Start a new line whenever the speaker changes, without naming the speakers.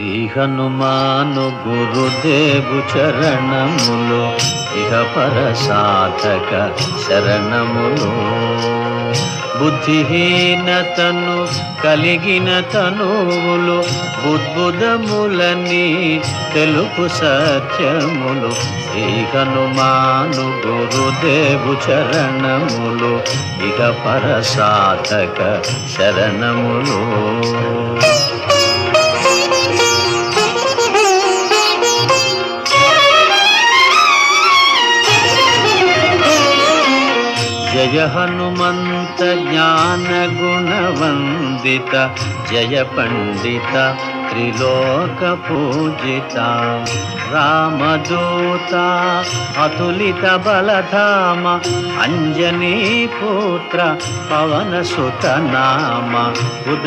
శ్రీ హనుమాను గురుదేవు చరణములు ఇహ పర సాధక శరణములు. బుద్ధిహీనతను కలిగిన తనువులు బుద్బుదములని తెలుపు సత్యములు శ్రీ హనుమాను గురుదేవు చరణములు ఇక పర సాధక శరణములు. జయ హనుమంత జ్ఞాన గుణవందిత జయ పండిత త్రిలోక పూజిత రామదూత అతులిత బలధామ అంజనీ పుత్ర పవన సుత నామ ఉద